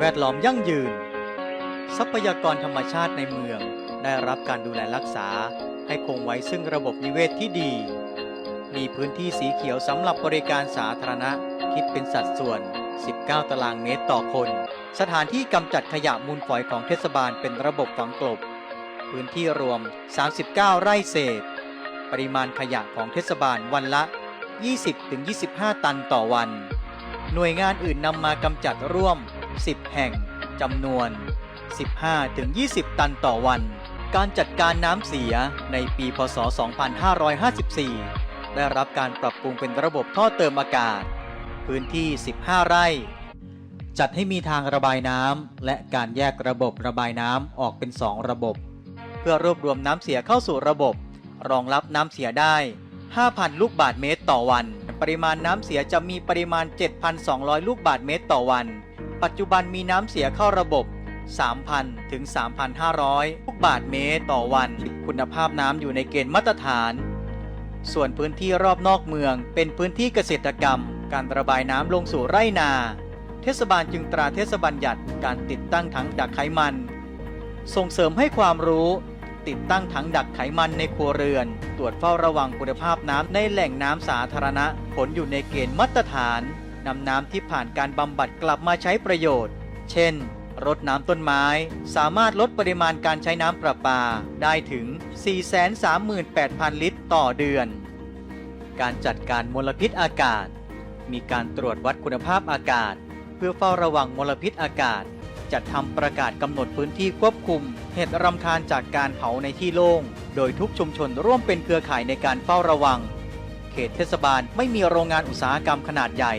แวดล้อมยั่งยืน ทรัพยากรธรรมชาติในเมืองได้รับการดูแลรักษาให้คงไว้ซึ่งระบบนิเวศที่ดี มีพื้นที่สีเขียวสำหรับบริการสาธารณะ คิดเป็นสัดส่วน 19 ตารางเมตรต่อคน สถานที่กำจัดขยะมูลฝอยของเทศบาลเป็นระบบฝังกลบ พื้นที่รวม 39 ไร่เศษ ปริมาณขยะของเทศบาลวันละ 20-25 ตันต่อวัน หน่วยงานอื่นนำมากำจัดร่วม 10 แห่งจำนวน 15-20 ตันต่อวัน การจัดการน้ำเสียในปีพศ 2554 ได้รับการปรับปรุงเป็นระบบท่อเติมอากาศ พื้นที่ 15 ไร่ จัดให้มีทางระบายน้ำและการแยกระบบระบายน้ำออกเป็น 2 ระบบ เพื่อรวบรวมน้ำเสียเข้าสู่ระบบ รองรับน้ำเสียได้ 5,000 ลูกบาทเมตรต่อวัน ปริมาณน้ำเสียจะมีปริมาณ 7,200 ลูกบาทเมตรต่อวัน ปัจจุบันมีน้ำเสียเข้าระบบ 3,000 ถึง 3,500ลูกบาทเมตรต่อวัน คุณภาพน้ำอยู่ในเกณฑ์มาตรฐาน ส่วนพื้นที่รอบนอกเมือง เป็นพื้นที่เกษตรกรรม การระบายน้ำลงสู่ไร่นา เทศบาลจึงตราเทศบัญญัติการติดตั้งถังดักไขมัน ส่งเสริมให้ความรู้ติดตั้งถังดักไขมันในครัวเรือน ตรวจเฝ้าระวังคุณภาพน้ำในแหล่งน้ำสาธารณะ ผลอยู่ในเกณฑ์มาตรฐาน นำน้ำที่ผ่านการบำบัดกลับมาใช้ประโยชน์ เช่น รดน้ำต้นไม้ สามารถลดปริมาณการใช้น้ำประปาได้ถึง 438,000 ลิตรต่อเดือน การจัดการมลพิษอากาศ มีการตรวจวัดคุณภาพอากาศ เพื่อเฝ้าระวังมลพิษอากาศ จัดทำประกาศกำหนดพื้นที่ควบคุม เหตุรำคาญจากการเผาในที่โล่ง โดยทุกชุมชนร่วมเป็นเครือข่ายในการเฝ้าระวังเขตเทศบาลไม่มีโรงงานอุตสาหกรรมขนาดใหญ่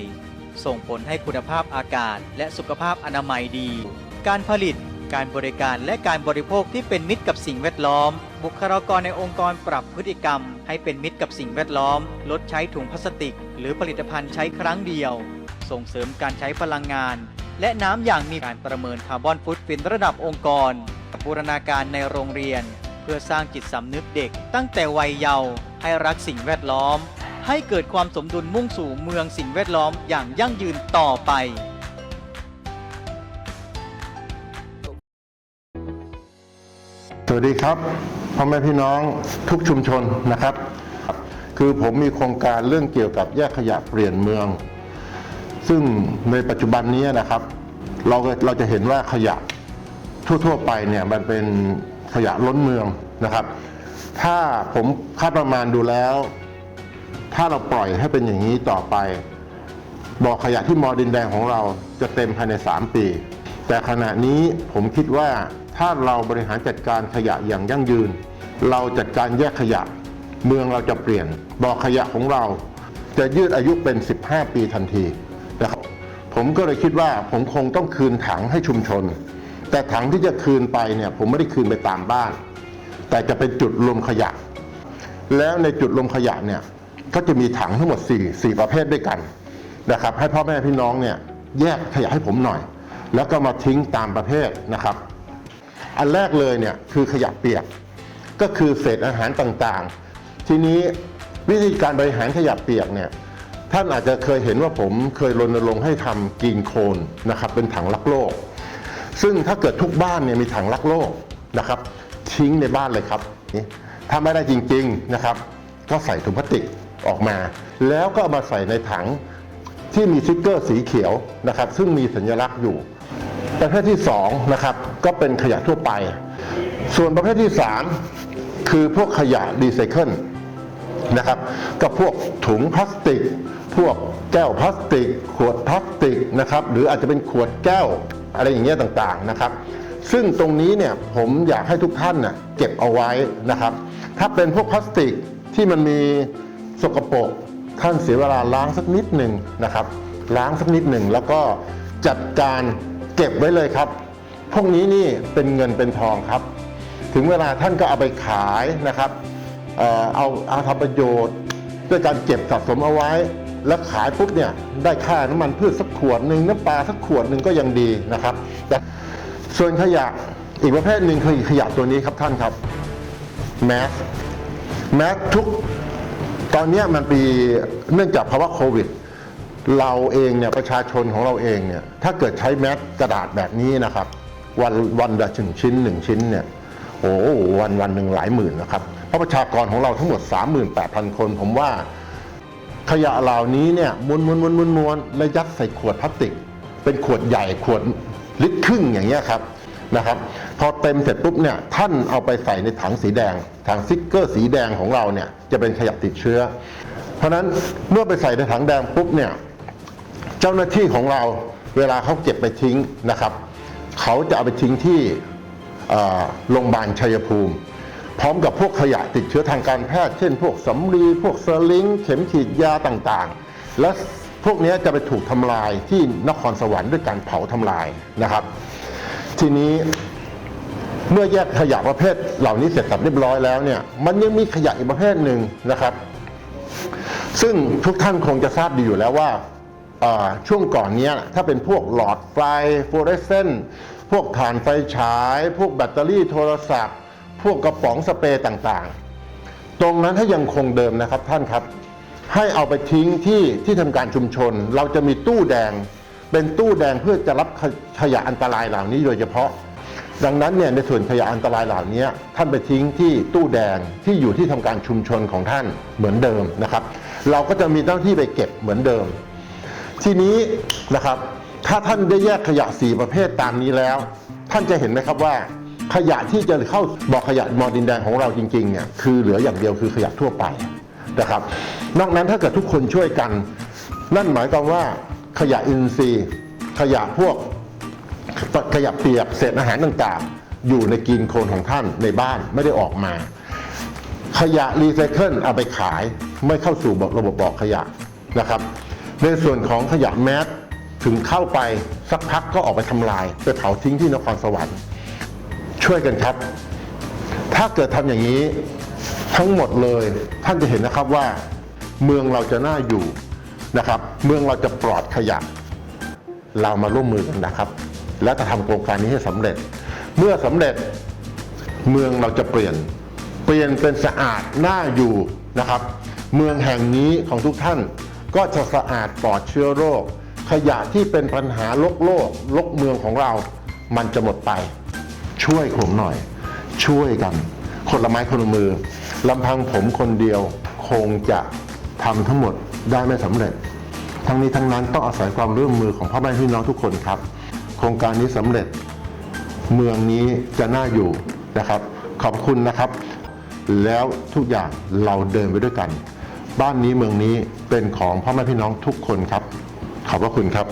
ส่งผลให้คุณภาพอากาศ และสุขภาพอนามัยดี การผลิต การบริการและการบริโภคที่เป็นมิตรกับสิ่งแวดล้อม บุคลากรในองค์กรปรับพฤติกรรม ให้เป็นมิตรกับสิ่งแวดล้อม ลดใช้ถุงพลาสติก หรือผลิตภัณฑ์ใช้ครั้งเดียว ส่งเสริมการใช้พลังงาน และน้ำอย่างมีการประเมินคาร์บอนฟุตปรินระดับองค์กรบูรณาการในโรงเรียน เพื่อสร้างจิตสำนึกเด็ก ตั้งแต่วัยเยาว์ให้รักสิ่งแวดล้อม ให้เกิดความสมดุลมุ่งสู่เมืองสิ่งแวดล้อมอย่างยั่งยืนต่อไปสวัสดีครับพ่อแม่พี่น้องทุกชุมชนนะครับ คือผมมีโครงการเรื่องเกี่ยวกับแยกขยะเปลี่ยนเมือง ซึ่งในปัจจุบันนี้นะครับ เราเราจะเห็นว่าขยะทั่ว ๆ ไปเนี่ยมันเป็นขยะล้นเมืองนะครับ ถ้าผมคาดประมาณดูแล้ว ถ้าเราปล่อยให้เป็นอย่างนี้ต่อไปบ่อขยะที่มอดินแดงของเราจะเต็มภายใน 3 ปี แต่ขณะนี้ผมคิดว่าถ้าเราบริหารจัดการขยะอย่างยั่งยืน เราจัดการแยกขยะ เมืองเราจะเปลี่ยนบ่อขยะของเรา จะยืดอายุเป็น 15 ปีทันทีนะครับผมก็เลยคิดว่าผมคงต้องคืนถังให้ชุมชน แต่ถังที่จะคืนไปเนี่ยผมไม่ได้คืนไปตามบ้าน แต่จะเป็นจุดรวมขยะ แล้วในจุดรวมขยะเนี่ย ก็จะมีถังทั้งหมด 4 4 ประเภทด้วยกันนะครับ ให้พ่อแม่พี่น้องเนี่ยแยกขยะให้ผมหน่อย แล้วก็มาทิ้งตามประเภทนะครับ อันแรกเลยเนี่ยคือขยะเปียก ก็คือเศษอาหารต่างๆ ทีนี้วิธีการบริหารขยะเปียกเนี่ยท่านอาจจะเคยเห็นว่าผมเคยรณรงค์ให้ทำกรีนโคนนะครับ เป็นถังรักโลก ซึ่งถ้าเกิดทุกบ้านเนี่ยมีถังรักโลกนะครับทิ้งในบ้านเลยครับนี่ถ้าไม่ได้จริง ๆนะครับ ก็ใส่ถุงพลาสติก ออกมา แล้วก็เอามาใส่ในถังที่มีสติ๊กเกอร์สีเขียวนะครับ ซึ่งมีสัญลักษณ์อยู่ ประเภทที่2นะครับก็เป็นขยะทั่วไป ส่วนประเภทที่ 3 คือพวกขยะรีไซเคิลนะครับก็พวกถุงพลาสติก พวกแก้วพลาสติก ขวดพลาสติกนะครับหรืออาจจะเป็นขวดแก้วอะไรอย่างเงี้ยต่างๆนะครับ ซึ่งตรงนี้เนี่ยผมอยากให้ทุกท่านน่ะเก็บเอาไว้นะครับ ถ้าเป็นพวกพลาสติกที่มันมี สกปรกท่านเสียเวลาล้างสักนิดหนึ่งนะครับ ล้างสักนิดหนึ่งแล้วก็จัดการเก็บไว้เลยครับ พวกนี้นี่เป็นเงินเป็นทองครับ ถึงเวลาท่านก็เอาไปขายนะครับ เอาเอาทำประโยชน์ ด้วยการเก็บสะสมเอาไว้ แล้วขายปุ๊บเนี่ยได้ค่าน้ำมันพืชสักขวดหนึ่งน้ำปลาสักขวดหนึ่งก็ยังดีนะครับแต่ส่วนขยะอีกประเภทหนึ่งคือขยะตัวนี้ครับท่านครับแมสแมสทุก ตอนนี้มันปีเนื่องจากภาวะโควิด เราเองเนี่ยประชาชนของเราเองเนี่ยถ้าเกิดใช้แมสกระดาษแบบนี้นะครับ วันวันละหนึ่งชิ้นหนึ่งชิ้นเนี่ยโอ้วันวันหนึ่งหลายหมื่นนะครับ เพราะประชากรของเราทั้งหมด 38,000 คน ผมว่าขยะเหล่านี้เนี่ยม้วนม้วนม้วนม้วนม้วนแล้วยัดใส่ขวดพลาสติก เป็นขวดใหญ่ขวดลิตรครึ่งอย่างเงี้ยครับ นะครับพอเต็มเสร็จปุ๊บเนี่ยท่านเอาไปใส่ในถังสีแดงถังซิกเกอร์สีแดงของเราเนี่ยจะเป็นขยะติดเชื้อ เพราะนั้นเมื่อไปใส่ในถังแดงปุ๊บเนี่ยเจ้าหน้าที่ของเราเวลาเขาเก็บไปทิ้งนะครับ เขาจะเอาไปทิ้งที่โรงพยาบาลชัยภูมิ พร้อมกับพวกขยะติดเชื้อทางการแพทย์ เช่น พวกสำลีพวกเซลิงเข็มฉีดยาต่างๆ และพวกนี้จะไปถูกทำลายที่นครสวรรค์ด้วยการเผาทำลายนะครับ ทีนี้เมื่อแยกขยะประเภทเหล่านี้เสร็จสับเรียบร้อยแล้วเนี่ยมันยังมีขยะอีกประเภทหนึ่งนะครับ ซึ่งทุกท่านคงจะทราบดีอยู่แล้วว่าช่วงก่อนเนี้ยถ้าเป็นพวกหลอดไฟฟลูออเรสเซนต์พวกถ่านไฟฉาย พวกแบตเตอรี่โทรศัพท์ พวกกระป๋องสเปรย์ต่างๆ ตรงนั้นถ้ายังคงเดิมนะครับท่านครับ ให้เอาไปทิ้งที่ที่ทำการชุมชน เราจะมีตู้แดง เป็นตู้แดงเพื่อจะรับขยะอันตรายเหล่านี้โดยเฉพาะ ดังนั้นเนี่ยในส่วนขยะอันตรายเหล่านี้ท่านไปทิ้งที่ตู้แดงที่อยู่ที่ทำการชุมชนของท่านเหมือนเดิมนะครับ เราก็จะมีหน้าที่ไปเก็บเหมือนเดิม ทีนี้นะครับถ้าท่านได้แยกขยะสีประเภทตามนี้แล้ว ท่านจะเห็นไหมครับว่า ขยะที่จะเข้าบ่อขยะมอดินแดงของเราจริงๆเนี่ยคือเหลืออย่างเดียวคือขยะทั่วไปนะครับ นอกนั้นถ้าเกิดทุกคนช่วยกัน นั่นหมายความว่า ขยะอินทรีย์ ขยะพวกขยะเปียกเศษอาหารต่างๆ อยู่ในกินโคลนของท่านในบ้านไม่ได้ออกมา ขยะรีไซเคิลเอาไปขายไม่เข้าสู่ระบบบ่อขยะนะครับ ในส่วนของขยะแมสถึงเข้าไปสักพักก็ออกไปทำลายไปเผาทิ้งที่นครสวรรค์ช่วยกันครับ ถ้าเกิดทำอย่างนี้ทั้งหมดเลยท่านจะเห็นนะครับว่า เมืองเราจะน่าอยู่ นะครับ เมืองเราจะปลอดขยะ เรามาร่วมมือกันนะครับ และจะทำโครงการนี้ให้สำเร็จ เมื่อสำเร็จเมืองเราจะเปลี่ยน เปลี่ยนเป็นสะอาดน่าอยู่นะครับ เมืองแห่งนี้ของทุกท่านก็จะสะอาดปลอดเชื้อโรค ขยะที่เป็นปัญหาโลกโลกลกเมืองของเรา มันจะหมดไป ช่วยผมหน่อย ช่วยกัน คนละไม้คนละมือลำพังผมคนเดียวคงจะทำทั้งหมด ได้ไม่สำเร็จ ทั้งนี้ทั้งนั้นต้องอาศัยความร่วมมือของพ่อแม่พี่น้องทุกคนครับ โครงการนี้สำเร็จ เมืองนี้จะน่าอยู่นะครับ ขอบคุณนะครับ แล้วทุกอย่างเราเดินไปด้วยกัน บ้านนี้เมืองนี้เป็นของพ่อแม่พี่น้องทุกคนครับ ขอบพระคุณครับ